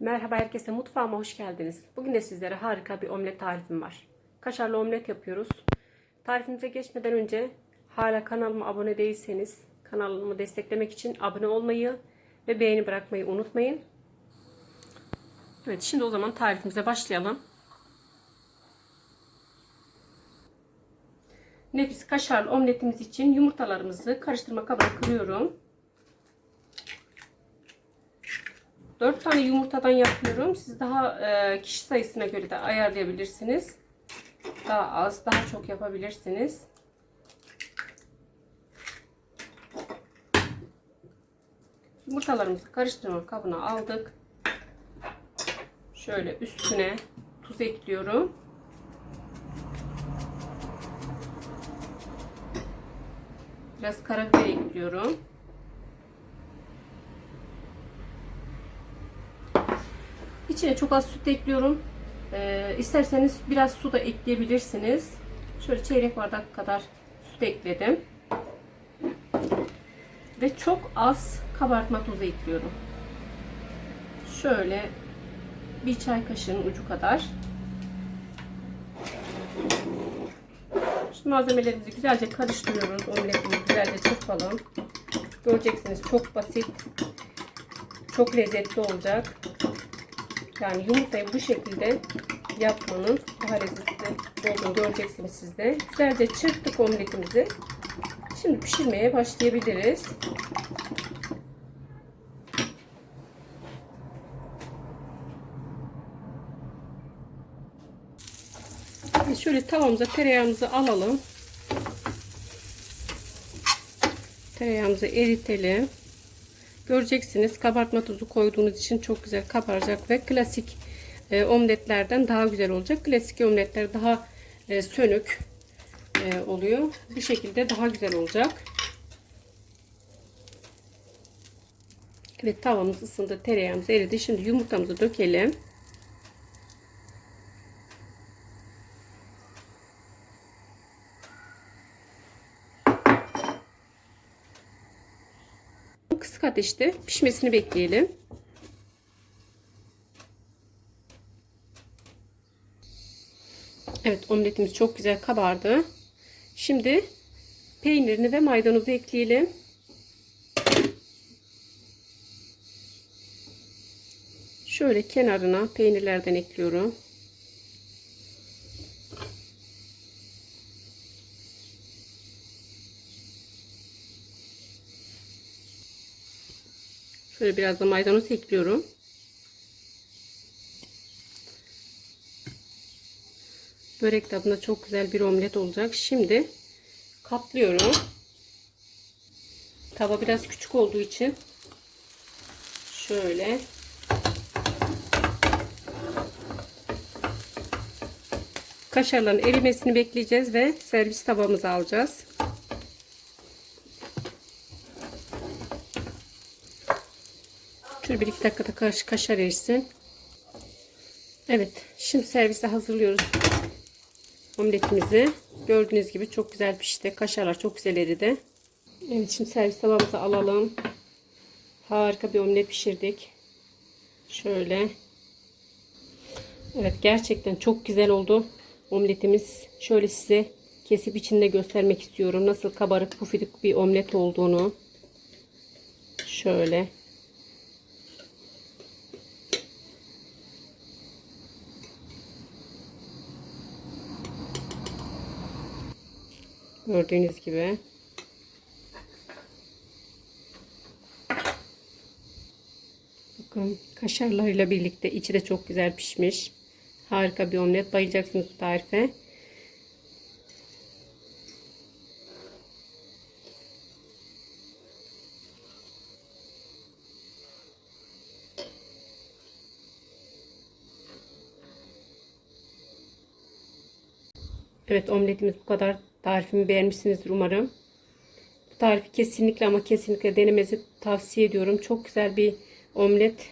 Merhaba herkese mutfağıma hoş geldiniz. Bugün de sizlere harika bir omlet tarifim var. Kaşarlı omlet yapıyoruz. Tarifimize geçmeden önce hala kanalıma abone değilseniz kanalımı desteklemek için abone olmayı ve beğeni bırakmayı unutmayın. Evet şimdi o zaman tarifimize başlayalım. Nefis kaşarlı omletimiz için yumurtalarımızı karıştırma kabına kırıyorum. 4 tane yumurtadan yapıyorum. Siz daha e, kişi sayısına göre de ayarlayabilirsiniz. Daha az, daha çok yapabilirsiniz. Yumurtalarımızı karıştırma kabına aldık. Şöyle üstüne tuz ekliyorum. Biraz karabiber ekliyorum. İçine çok az süt ekliyorum. Ee, isterseniz biraz su da ekleyebilirsiniz. Şöyle çeyrek bardak kadar süt ekledim. Ve çok az kabartma tuzu ekliyorum. Şöyle bir çay kaşığının ucu kadar. Şimdi malzemelerimizi güzelce karıştırıyoruz. Omletimizi güzelce çırpalım. Göreceksiniz çok basit. Çok lezzetli olacak. Yani yumurtayı bu şekilde yapmanın lezzetli olduğunu göreceksiniz siz de. Güzelce çırptık omletimizi. Şimdi pişirmeye başlayabiliriz. Şöyle tavamıza tereyağımızı alalım. Tereyağımızı eritelim. Göreceksiniz kabartma tuzu koyduğunuz için çok güzel kabaracak ve klasik e, omletlerden daha güzel olacak. Klasik omletler daha e, sönük e, oluyor. Bu şekilde daha güzel olacak. Evet tavamız ısındı. Tereyağımız eridi. Şimdi yumurtamızı dökelim. Kısık ateşte pişmesini bekleyelim. Evet omletimiz çok güzel kabardı. Şimdi peynirini ve maydanozu ekleyelim. Şöyle kenarına peynirlerden ekliyorum. Şöyle biraz da maydanoz ekliyorum. Börek tadında çok güzel bir omlet olacak. Şimdi katlıyorum. Tava biraz küçük olduğu için şöyle kaşarların erimesini bekleyeceğiz ve servis tabağımıza alacağız. Şöyle bir iki dakikada kaş kaşar erisin. Evet. Şimdi servise hazırlıyoruz omletimizi. Gördüğünüz gibi çok güzel pişti. Kaşarlar çok güzel eridi. Evet şimdi servis tabağımıza alalım. Harika bir omlet pişirdik. Şöyle. Evet gerçekten çok güzel oldu. Omletimiz şöyle size kesip içinde göstermek istiyorum. Nasıl kabarık pufidik bir omlet olduğunu. Şöyle. Gördüğünüz gibi. Bakın kaşarlarıyla birlikte içi de çok güzel pişmiş. Harika bir omlet. Bayılacaksınız bu tarife. Evet omletimiz bu kadar. Tarifimi beğenmişsinizdir umarım. Bu tarifi kesinlikle ama kesinlikle denemenizi tavsiye ediyorum. Çok güzel bir omlet